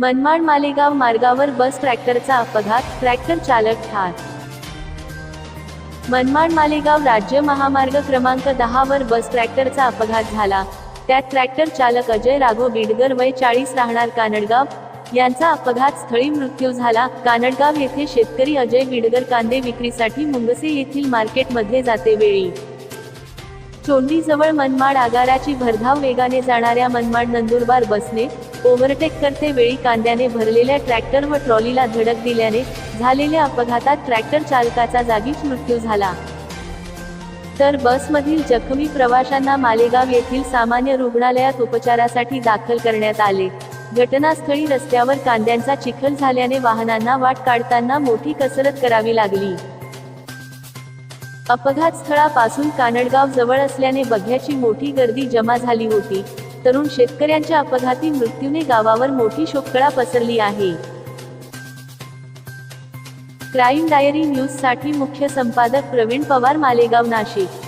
मनमाड मालेगाव मार्गावर बस ट्रॅक्टरचा अपघात ट्रॅक्टर चालक ठार. मनमाड मालेगाव राज्य महामार्ग क्रमांक दहा वर बस ट्रॅक्टरचा अपघात झाला. त्यात ट्रॅक्टर चालक अजय राघव बिडगर वय चाळीस राहणार कानडगाव. यांचा अपघात स्थळी मृत्यू झाला. कानडगाव येथे शेतकरी अजय बिडगर कांदे विक्रीसाठी मुंगसे येथील मार्केटमध्ये जाते वेळी. चोंडीजवळ मनमाड आगाराची भरधाव वेगाने जाणाऱ्या मनमाड नंदुरबार बसने ओव्हरटेक करते वेळी कांद्याने भरलेल्या ट्रॅक्टर व ट्रॉलीला धडक दिल्याने झालेल्या अपघातात ट्रॅक्टर चालकाचा जागीच मृत्यू झाला. तर बसमधील जखमी प्रवाशांना मालेगाव येथील सामान्य रुग्णालयात उपचारासाठी दाखल करण्यात आले. घटनास्थळी रस्त्यावर कांद्यांचा चिखल झाल्याने वाहनांना वाट काढताना मोठी कसरत करावी लागली. अपघात स्थळापासून कानडगाव जवळ असल्याने बघ्याची मोठी गर्दी जमा झाली होती. तरुण शेतकऱ्यांच्या अपघाती मृत्यूने गावावर मोठी शोककळा पसरली आहे. क्राईम डायरी न्यूजसाठी मुख्य संपादक प्रवीण पवार मालेगाव नाशिक.